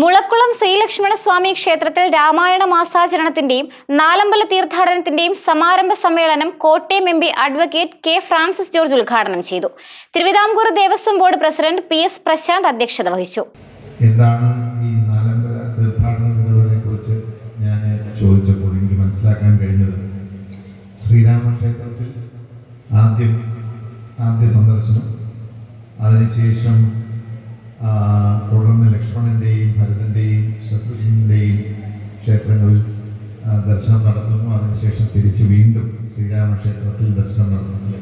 മുളക്കുളം ശ്രീലക്ഷ്മണ സ്വാമി ക്ഷേത്രത്തിൽ രാമായണ മാസാചരണത്തിന്റെയും നാലമ്പല തീർത്ഥാടനത്തിന്റെയും സമാരംഭ സമ്മേളനം Kottayam M P advocate K Francis George ഉദ്ഘാടനം ചെയ്തു. Thiruvithamkoor Devaswom board president P S Prashanth അധ്യക്ഷത വഹിച്ചു. എന്താണ് ഈ നാലമ്പല തീർത്ഥാടനം എന്നുള്ളതിനെ കുറിച്ച് ഞാൻ ചോദിച്ചപ്പോൾ എനിക്ക് മനസ്സിലാക്കാൻ കഴിഞ്ഞത്? ശ്രീരാമക്ഷേത്രത്തിൽ ആദ്യം ആദ്യ സന്ദർശനം അതിനുശേഷം തുടർന്ന് ലക്ഷ്മണന്റെയും ഭരതന്റെയും ശത്രുഘ്നന്റെയും ക്ഷേത്രങ്ങളിൽ ദർശനം നടത്തുന്നു. അതിനുശേഷം തിരിച്ച് വീണ്ടും ശ്രീരാമക്ഷേത്രത്തിൽ ദർശനം നടത്തുന്നു.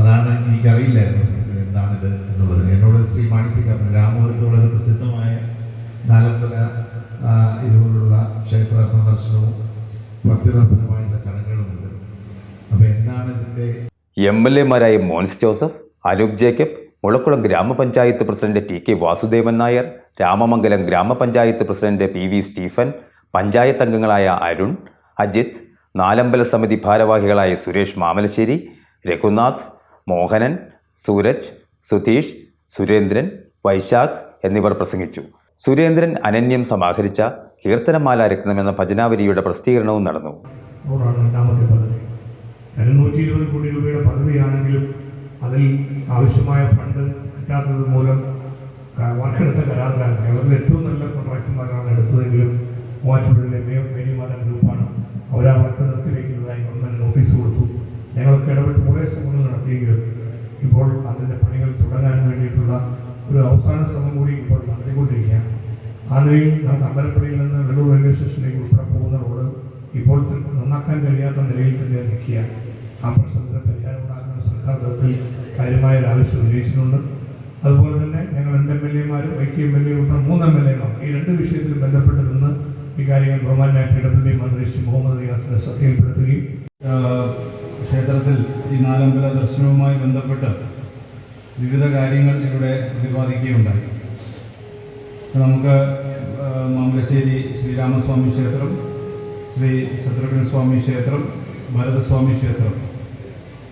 അതാണ് എനിക്കറിയില്ലായിരുന്നു എന്താണിത് എന്നുള്ളത്. എന്നോട് ശ്രീ മാനസിക രാമപുരത്ത് വളരെ പ്രസിദ്ധമായ നാലമ്പല ഇതുപോലുള്ള ക്ഷേത്ര സന്ദർശനവും ഭക്തിനിർഭരമായിട്ടുള്ള ചടങ്ങുകളുമുണ്ട്. അപ്പോൾ എന്താണ് ഇതിന്റെ M L എമാരായ Mons Joseph Anoop Jacob Mulakkulam gramapanchayat president T K Vasudevan Nair Ramamangalam gramapanchayat president P V Stephen panchayat അംഗങ്ങളായ അരുൺ അജിത് നാലമ്പല സമിതി ഭാരവാഹികളായ സുരേഷ് മാമലശ്ശേരി രഘുനാഥ് മോഹനൻ സൂരജ് സുധീഷ് സുരേന്ദ്രൻ വൈശാഖ് എന്നിവർ പ്രസംഗിച്ചു. സുരേന്ദ്രൻ അനന്യം സമാഹരിച്ച കീർത്തനമാല രത്നം എന്ന ഭജനാവലിയുടെ പ്രസിദ്ധീകരണവും നടന്നു. രണ്ടാമത്തെ പദ്ധതി. കോടി രൂപയുടെ പദ്ധതിയാണെങ്കിലും അതിൽ ആവശ്യമായ ഫണ്ട് കിട്ടാത്തത് മൂലം വർക്കെടുത്ത കരാറുകാരൻ അവരിൽ ഏറ്റവും നല്ല കോൺട്രാക്ടർമാരാണ് എടുത്തതെങ്കിലും മൂവാറ്റുപുഴയിലെ മേ മേനിമാല ഗ്രൂപ്പാണ് അവരാ വർക്ക് നിർത്തിവെക്കുന്നതായി ഗവൺമെന്റ് നോട്ടീസ് കൊടുത്തു. ഞങ്ങൾക്ക് ഇടപെട്ട് കുറേ ശ്രമങ്ങൾ നടത്തിയെങ്കിലും ഇപ്പോൾ അതിന്റെ പണികൾ തുടങ്ങാൻ വേണ്ടിയിട്ടുള്ള ഒരു അവസാന ശ്രമം കൂടി ഇപ്പോൾ നടത്തിക്കൊണ്ടിരിക്കുകയാണ് ആ നിലയിൽ നമുക്ക് അമ്പലപ്പുഴയിൽ നിന്ന് വെള്ളൂർ റെയിൽവേ സ്റ്റേഷനിലേക്ക് ഉൾപ്പെടെ പോകുന്ന റോഡ് ഇപ്പോൾ നന്നാക്കാൻ കഴിയാത്ത നിലയിൽ തന്നെ നിൽക്കുകയാണ്. ഉന്നയിച്ചിട്ടുണ്ട് അതുപോലെ തന്നെ ഞങ്ങൾ രണ്ട് എം എൽ എമാരും ടി എം എൽ എ ഉൾപ്പെടെ മൂന്ന് എം എൽ എമാർ ഈ രണ്ട് വിഷയത്തിൽ ബന്ധപ്പെട്ട് നിന്ന് ഈ കാര്യങ്ങൾ ബഹുമാനായ പി ഡബ്ല്യു മന്ത്രി ശ്രീ മുഹമ്മദ് റിയാസിനെ ശ്രദ്ധയിൽപ്പെടുത്തുകയും ക്ഷേത്രത്തിൽ ഈ നാലമ്പല ദർശനവുമായി ബന്ധപ്പെട്ട് വിവിധ കാര്യങ്ങൾ ഇവിടെ പ്രതിപാദിക്കുകയുണ്ടായി. നമുക്ക് മാമ്പലശ്ശേരി ശ്രീരാമസ്വാമി ക്ഷേത്രം ശ്രീ ശത്രുഘ്നസ്വാമി ക്ഷേത്രം ഭരതസ്വാമി ക്ഷേത്രം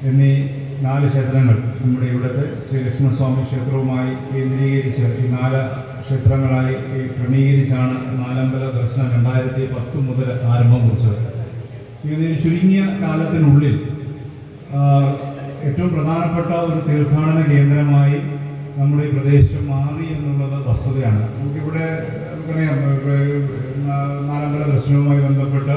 എന്നീ നാല് ക്ഷേത്രങ്ങൾ നമ്മുടെ ഇവിടുത്തെ ശ്രീ ലക്ഷ്മണസ്വാമി ക്ഷേത്രവുമായി കേന്ദ്രീകരിച്ച് ഈ നാല് ക്ഷേത്രങ്ങളായി ക്രമീകരിച്ചാണ് നാലമ്പല ദർശനം രണ്ടായിരത്തി പത്ത് മുതൽ ആരംഭം കുറിച്ചത്. ഇതിന് ചുരുങ്ങിയ കാലത്തിനുള്ളിൽ ഏറ്റവും പ്രധാനപ്പെട്ട ഒരു തീർത്ഥാടന കേന്ദ്രമായി നമ്മുടെ ഈ പ്രദേശം മാറി എന്നുള്ളത് വസ്തുതയാണ്. നമുക്കിവിടെ നമുക്കറിയാം നാലമ്പല ദർശനവുമായി ബന്ധപ്പെട്ട്